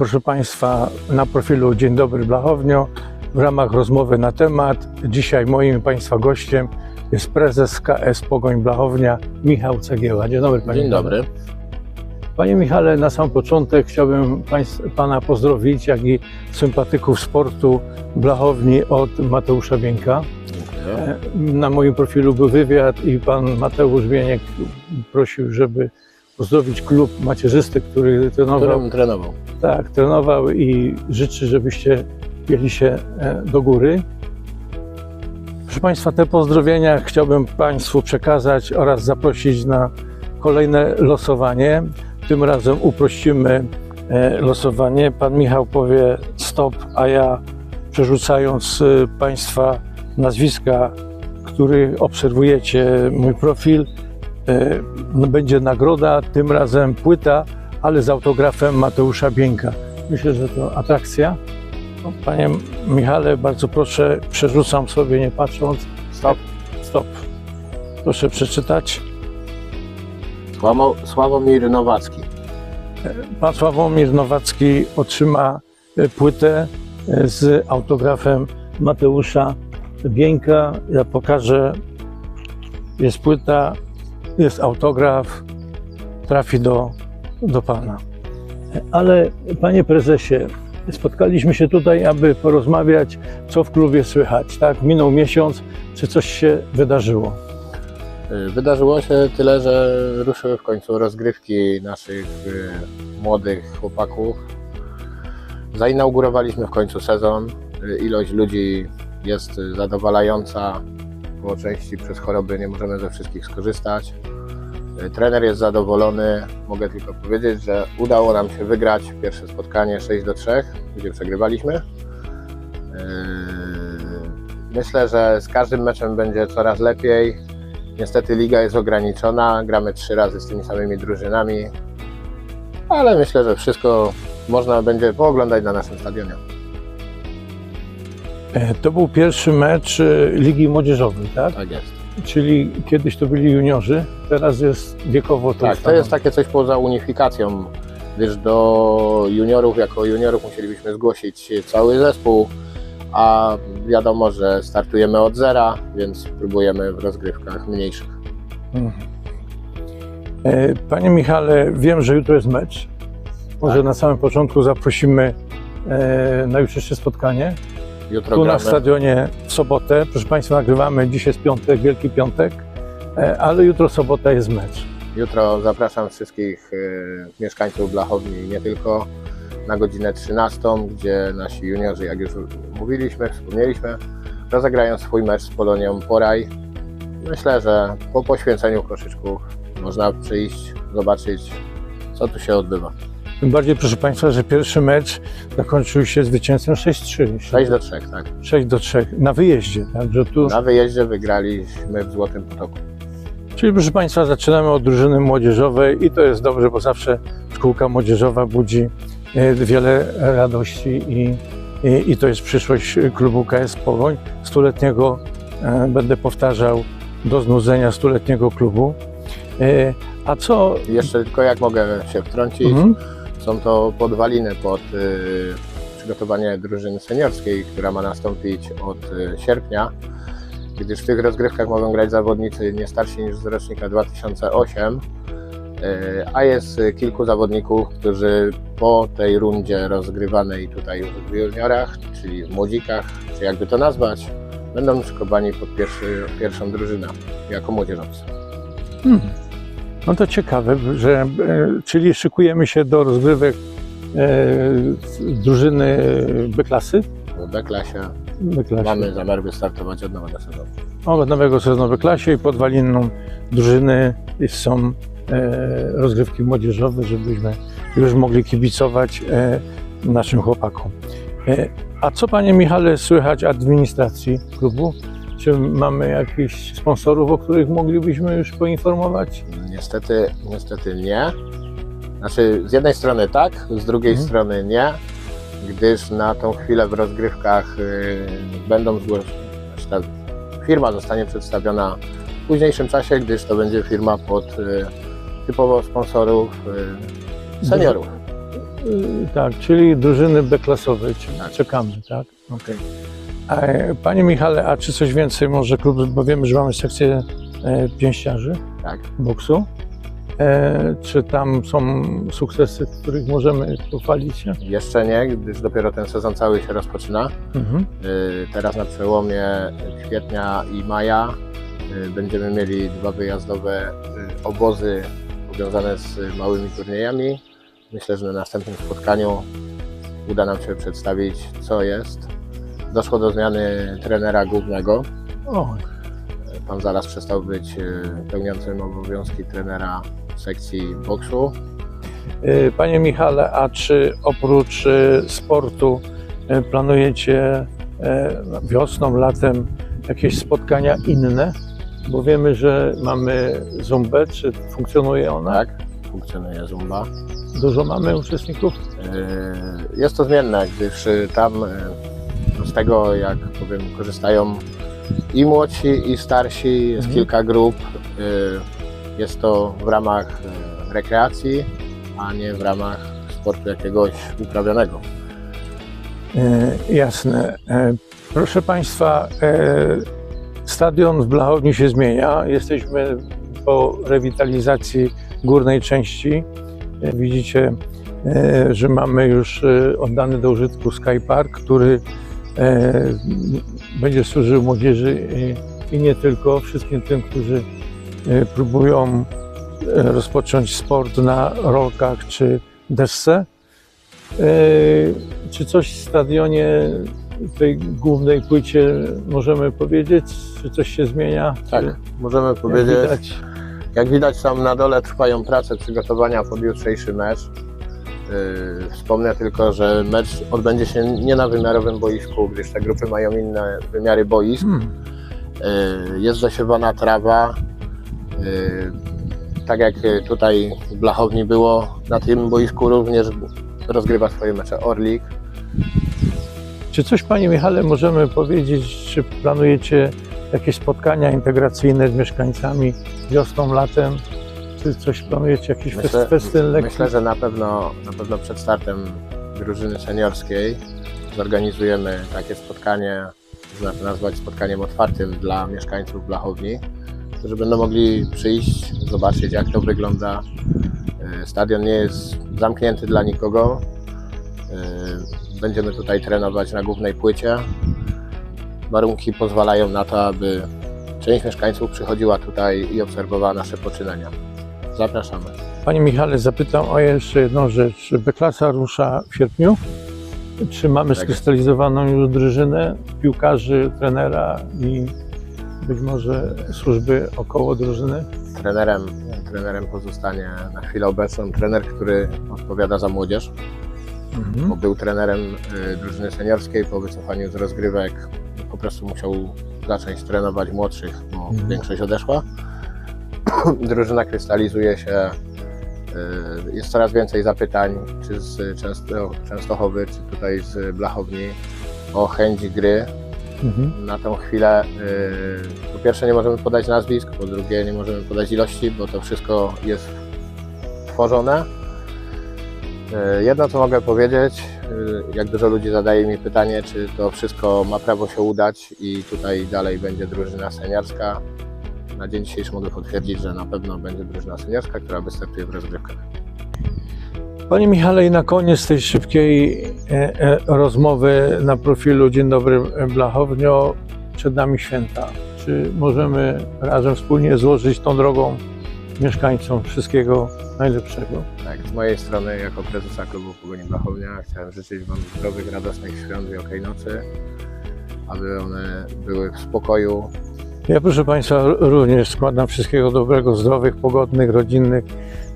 proszę Państwa, na profilu Dzień dobry Blachownio w ramach rozmowy na temat. Dzisiaj moim Państwa gościem jest prezes KS Pogoń Blachownia Michał Cegieła. Dzień dobry Panie Dzień dobry. Panie Michale, na sam początek chciałbym państw, Pana pozdrowić, jak i sympatyków sportu Blachowni od Mateusza Bieńka. Dziękuję. Na moim profilu był wywiad i pan Mateusz Bieniek prosił, żeby pozdrowić klub macierzysty, który trenował. Którym trenował? Tak, trenował i życzy, żebyście mieli się e, do góry. Proszę Państwa, te pozdrowienia chciałbym Państwu przekazać oraz zaprosić na kolejne losowanie. Tym razem uprościmy e, losowanie. Pan Michał powie stop, a ja przerzucając e, Państwa nazwiska, który obserwujecie mój profil, będzie nagroda, tym razem płyta, ale z autografem Mateusza Bieńka. Myślę, że to atrakcja. No, Panie Michale, bardzo proszę, przerzucam sobie nie patrząc. Stop. Stop. Proszę przeczytać. Sławomir Nowacki. Pan Sławomir Nowacki otrzyma e, płytę e, z autografem Mateusza Bieńka. Ja pokażę. Jest płyta, jest autograf, trafi do, do Pana. Ale Panie Prezesie, spotkaliśmy się tutaj, aby porozmawiać, co w klubie słychać. Tak, minął miesiąc, czy coś się wydarzyło? Wydarzyło się tyle, że ruszyły w końcu rozgrywki naszych y, młodych chłopaków. Zainaugurowaliśmy w końcu sezon. Y, Ilość ludzi jest zadowalająca. Po części przez choroby nie możemy ze wszystkich skorzystać. Y, Trener jest zadowolony. Mogę tylko powiedzieć, że udało nam się wygrać pierwsze spotkanie 6 do 3, gdzie przegrywaliśmy. Yy, Myślę, że z każdym meczem będzie coraz lepiej. Niestety liga jest ograniczona, gramy trzy razy z tymi samymi drużynami, ale myślę, że wszystko można będzie pooglądać na naszym stadionie. E, To był pierwszy mecz e, Ligi Młodzieżowej, tak? Tak jest. Czyli kiedyś to byli juniorzy, teraz jest wiekowo to Tak, to jest takie coś poza unifikacją, gdyż do juniorów, jako juniorów musielibyśmy zgłosić cały zespół, a wiadomo, że startujemy od zera, więc próbujemy w rozgrywkach mniejszych. Mhm. E, Panie Michale, wiem, że jutro jest mecz. Może Tak. na samym początku zaprosimy na jutrzejsze spotkanie. Jutro Tu na gramy. stadionie w sobotę. Proszę Państwa, nagrywamy dzisiaj jest piątek, Wielki Piątek, e, ale jutro sobota jest mecz. Jutro zapraszam wszystkich y, mieszkańców Blachowni, nie tylko na godzinę 13, gdzie nasi juniorzy, jak już mówiliśmy, wspomnieliśmy, rozegrają swój mecz z Polonią Poraj. Myślę, że po poświęceniu koszyczków można przyjść, zobaczyć, co tu się odbywa. Tym bardziej, proszę Państwa, że pierwszy mecz zakończył się zwycięstwem 6-3. 6 do 3, tak. 6 do 3 na wyjeździe. Także tu, Na wyjeździe wygraliśmy w Złotym Potoku. czyli proszę Państwa, zaczynamy od drużyny młodzieżowej i to jest dobrze, bo zawsze szkółka młodzieżowa budzi e, wiele radości i, i, i to jest przyszłość klubu KS Pogoń, stuletniego, e, będę powtarzał, do znudzenia stuletniego klubu. E, A co... Jeszcze tylko jak mogę się wtrącić, Mhm. Są to podwaliny pod y, przygotowanie drużyny seniorskiej, która ma nastąpić od y, sierpnia, gdyż w tych rozgrywkach mogą grać zawodnicy nie starsi niż z rocznika 2008, y, a jest kilku zawodników, którzy po tej rundzie rozgrywanej tutaj w juniorach, czyli w młodzikach, czy jakby to nazwać, będą szykowani pod pierwszy, pierwszą drużynę jako młodzieżowcy. Hmm. No to ciekawe, że, e, czyli szykujemy się do rozgrywek e, drużyny B-klasy. B-klasie B-klasie. mamy zamiar wystartować od nowego sezonu. Od nowego sezonu w klasie i podwaliną drużyny są e, rozgrywki młodzieżowe, żebyśmy już mogli kibicować e, naszym chłopakom. E, a co Panie Michale słychać administracji klubu? Czy mamy jakichś sponsorów, o których moglibyśmy już poinformować? Niestety, niestety nie. Znaczy, z jednej strony tak, z drugiej Mhm. strony nie, gdyż na tą chwilę w rozgrywkach y, będą zgłoszone. Znaczy, firma zostanie przedstawiona w późniejszym czasie, gdyż to będzie firma pod y, typowo sponsorów y, seniorów. tak, czyli drużyny B-klasowe, Tak. czekamy, tak? Okej. Panie Michale, a czy coś więcej może klub, bo wiemy, że mamy sekcję e, pięściarzy Tak. boksu. E, czy tam są sukcesy, których możemy pochwalić się? Jeszcze nie, gdyż dopiero ten sezon cały się rozpoczyna. Mhm. Y, Teraz na przełomie kwietnia i maja y, będziemy mieli dwa wyjazdowe y, obozy powiązane z małymi turniejami. Myślę, że na następnym spotkaniu uda nam się przedstawić, co jest. Doszło do zmiany trenera głównego. O, Pan zaraz przestał być y, pełniącym obowiązki trenera sekcji boksu. e, Panie Michale, a czy oprócz e, sportu e, planujecie e, wiosną, latem jakieś spotkania inne? Bo wiemy, że mamy Zumbę, czy funkcjonuje ona? Tak, funkcjonuje Zumba. Dużo mamy uczestników? Jest to zmienne, gdyż tam z tego, jak powiem, korzystają i młodsi, i starsi, jest Mhm. kilka grup. Y, Jest to w ramach y, rekreacji, a nie w ramach sportu jakiegoś uprawianego. E, jasne. Proszę Państwa, stadion w Blachowni się zmienia. Jesteśmy po rewitalizacji górnej części. Widzicie, że mamy już oddany do użytku Sky Park, który będzie służył młodzieży i, i nie tylko, wszystkim tym, którzy e, próbują e, rozpocząć sport na rolkach czy desce. E, Czy coś w stadionie, tej głównej płycie możemy powiedzieć? Czy coś się zmienia? Tak, Czy, możemy jak powiedzieć. widać, Jak widać, tam na dole trwają prace przygotowania pod jutrzejszy mecz. Yy, Wspomnę tylko, że mecz odbędzie się nie na wymiarowym boisku, gdyż te grupy mają inne wymiary boisk. hmm, Yy, Jest zasiewana trawa. Yy, Tak jak tutaj w Blachowni było, na tym boisku również rozgrywa swoje mecze Orlik. czy coś Panie Michale możemy powiedzieć, czy planujecie jakieś spotkania integracyjne z mieszkańcami wiosną, latem? Czy coś planujecie, jakiś Myślę, fest, festyn lekki? myślę że na pewno, na pewno przed startem drużyny seniorskiej zorganizujemy takie spotkanie, można to nazwać spotkaniem otwartym dla mieszkańców Blachowni, którzy będą mogli przyjść, zobaczyć jak to wygląda. Yy, Stadion nie jest zamknięty dla nikogo. Yy, Będziemy tutaj trenować na głównej płycie. Warunki pozwalają na to, aby część mieszkańców przychodziła tutaj i obserwowała nasze poczynania. Zapraszamy. Panie Michale, zapytam o jeszcze jedną rzecz. Czy B-klasa rusza w sierpniu? Czy mamy Tak. skrystalizowaną już drużynę piłkarzy, trenera i być może służby około drużyny? Trenerem, trenerem pozostanie na chwilę obecną trener, który odpowiada za młodzież, Mhm. był trenerem y, drużyny seniorskiej. Po wycofaniu z rozgrywek po prostu musiał zacząć trenować młodszych, bo Mhm. większość odeszła. Drużyna krystalizuje się. y, Jest coraz więcej zapytań, czy z Często, Częstochowy, czy tutaj z Blachowni o chęć gry Mhm. na tą chwilę y, po pierwsze nie możemy podać nazwisk, po drugie nie możemy podać ilości, bo to wszystko jest tworzone. Y, Jedno co mogę powiedzieć, jak dużo ludzi zadaje mi pytanie, czy to wszystko ma prawo się udać i tutaj dalej będzie drużyna seniorska. Na dzień dzisiejszy mogę potwierdzić, że na pewno będzie drużyna seniorska, która wystartuje w rozgrywkach. Panie Michale, i na koniec tej szybkiej e, e, rozmowy na profilu Dzień dobry Blachownio, przed nami święta. Czy możemy razem wspólnie złożyć tą drogą mieszkańcom wszystkiego najlepszego? Tak, z mojej strony jako prezesa klubu Pogoni Blachownia chciałem życzyć Wam zdrowych, radosnych świąt Wielkiej Nocy, aby one były w spokoju, Ja proszę Państwa również składam wszystkiego dobrego, zdrowych, pogodnych, rodzinnych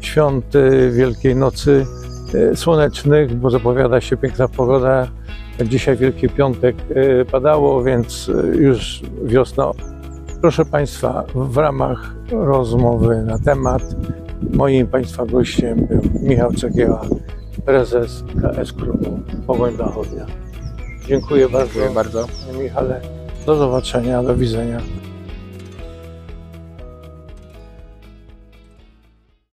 świąt e, Wielkiej Nocy, e, słonecznych, bo zapowiada się piękna pogoda. Dzisiaj Wielki Piątek e, padało, więc już wiosna. Proszę Państwa, w ramach rozmowy na temat moim Państwa gościem był Michał Cegieła, prezes KS Klubu Pogoń Blachownia. Dziękuję bardzo, Dziękuję bardzo. Michale. Do zobaczenia, do widzenia.